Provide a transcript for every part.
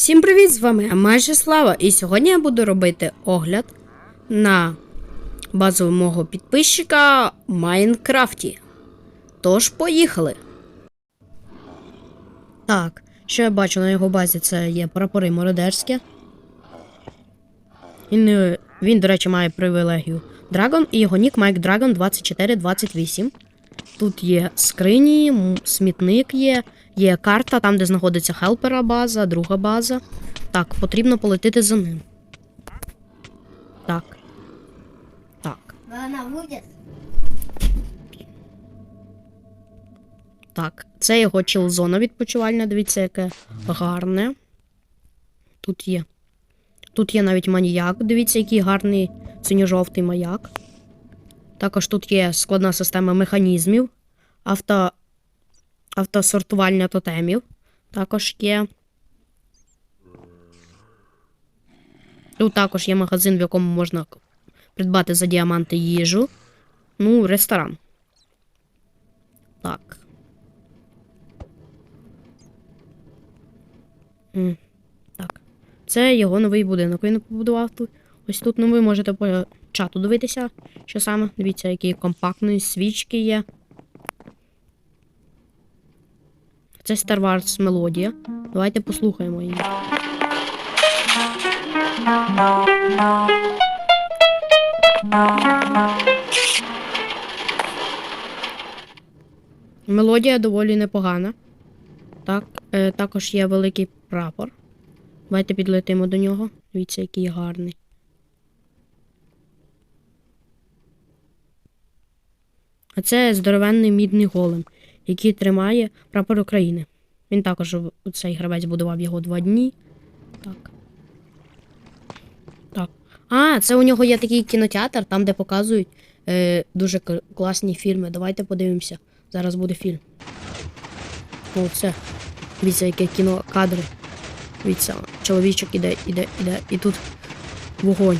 Всім привіт! З вами майже Слава, і сьогодні я буду робити огляд на базу мого підписчика Майнкрафті. Тож, поїхали. Так, що я бачу на його базі, це є прапори Мородерське. Він, е, він, до речі, має привілегію Dragon і його нік Майк Dragon 2428. Тут є скрині, смітник є, є карта, там, де знаходиться хелпера база, друга база. Так, потрібно полетити за ним. Так. Так. Она будет? Так. Це його чил-зона відпочивальна, дивіться, яке гарне. Тут є. Тут є навіть маніяк, дивіться, який гарний синьо-жовтий маяк. Також тут є складна система механізмів, авто... автосортування тотемів. Також є. Тут також є магазин, в якому можна придбати за діаманти їжу. Ну, ресторан. Так. М, Так. Це його новий будинок. Він побудував тут. Ось тут, ну ви можете по чату дивитися, що саме. Дивіться, які компактні свічки є. Це Star Wars мелодія. Давайте послухаємо її. Мелодія доволі непогана. Так, е, також є великий прапор. Давайте підлетимо до нього. Дивіться, який гарний. А це здоровенний мідний голем, який тримає прапор України. Він також цей гравець будував його два дні. Так. Так. А, це у нього є такий кінотеатр, там, де показують е, дуже класні фільми. Давайте подивимося. Зараз буде фільм. О, це. Дивіться, яке кіно кадри. Дивіться, чоловічок іде, іде, іде. І тут вогонь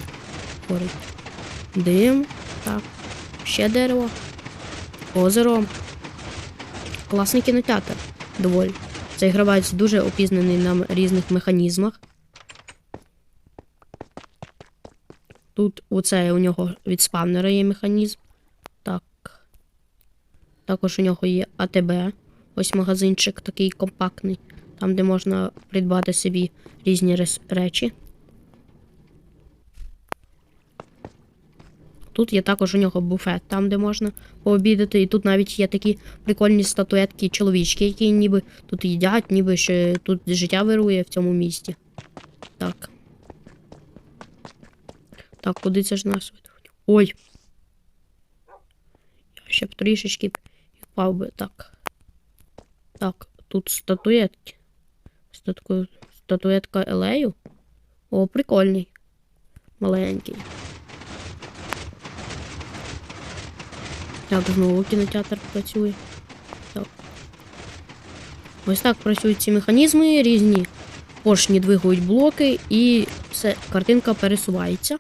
горить. Дим. Так. Ще дерево. Озеро. Класний кінотеатр. Доволі. Цей гравець дуже опізнаний на різних механізмах. Тут оце у нього від спавнера є механізм. Так. Також у нього є АТБ. Ось магазинчик такий компактний, там, де можна придбати собі різні речі. Тут є також у нього буфет, там, де можна пообідати. І тут навіть є такі прикольні статуетки чоловічки, які ніби тут їдять, ніби ще тут життя вирує в цьому місті. Так. Так, куди це ж нас? Ой. Я ще б трішечки впав би. Так. Так, тут статуетки. Статуетка Елею. О, прикольний. Маленький. Так, знову кінотеатр працює. Так. Ось так працюють ці механізми різні. Поршні двигають блоки і все, картинка пересувається.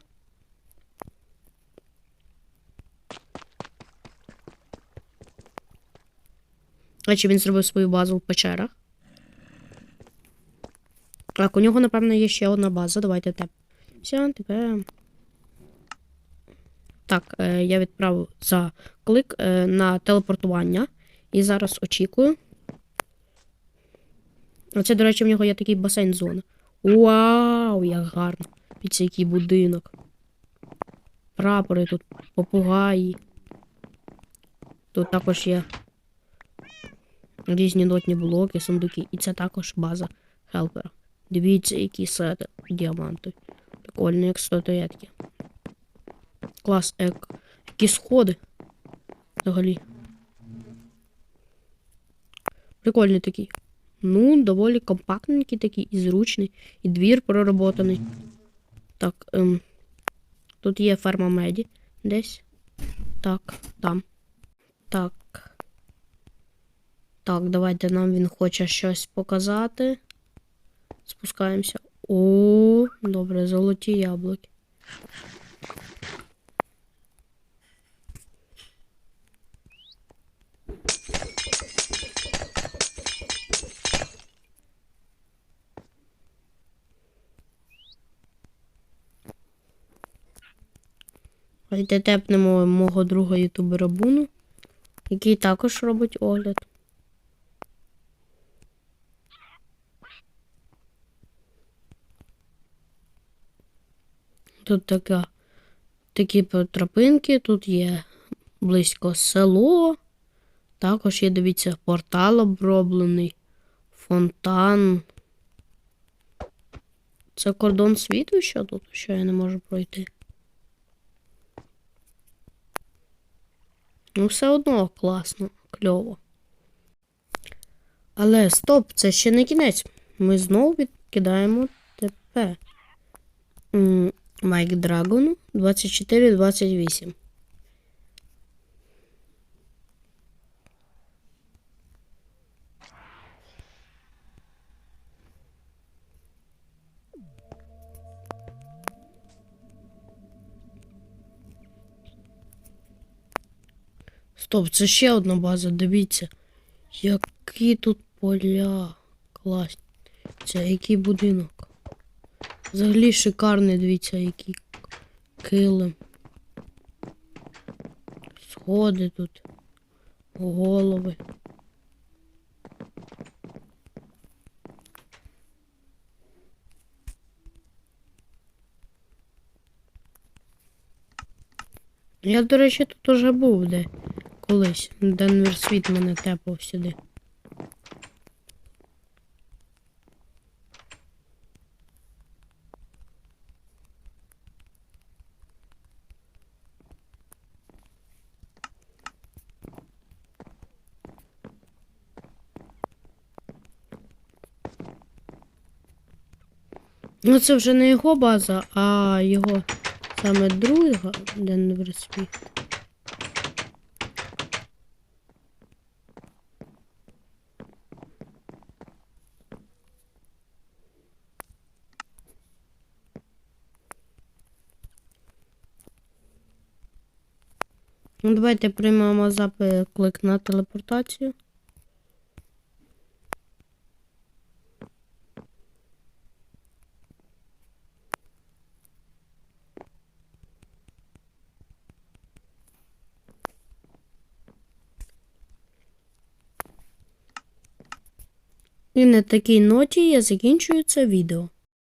Чи він зробив свою базу в печерах? Так, у нього, напевно, є ще одна база. Давайте теп. Все, тепер. Так, е, я відправив за клик е, на телепортування. І зараз очікую. Оце, до речі, в нього є такий басейн зона. Вау, як гарно. Під який будинок. Прапори тут, попугаї. Тут також є різні нотні блоки, сундуки. І це також база хелпера. Дивіться, які сети діаманти. Прикольні, як статуетки. Клас, як, які сходи. Взагалі. Прикольний такий. Ну, доволі компактненький такий і зручний. І двір проработаний. Так, ем, тут є ферма меді десь. Так, там. Так. Так, давайте нам він хоче щось показати. Спускаємося. О, добре, золоті яблуки. Давайте тепнемо мого друга ютубера Буну, який також робить огляд. Тут така, такі тропинки, тут є близько село. Також є, дивіться, портал оброблений, фонтан. Це кордон світу, що тут, що я не можу пройти. Ну, все одно класно, кльово. Але стоп, це ще не кінець. Ми знову відкидаємо ТП. Майк Майк Драгон 2428. Стоп, це ще одна база, дивіться. Які тут поля. Класні. Це який будинок. Взагалі шикарний, дивіться, який килим. Сходи тут. Голови. Я, до речі, тут уже був де колись. Денвер світ мене тепав сюди. Ну, це вже не його база, а його саме друга Денвер світ. Ну, давайте приймемо заклик на телепортацію. І на такій ноті я закінчую це відео.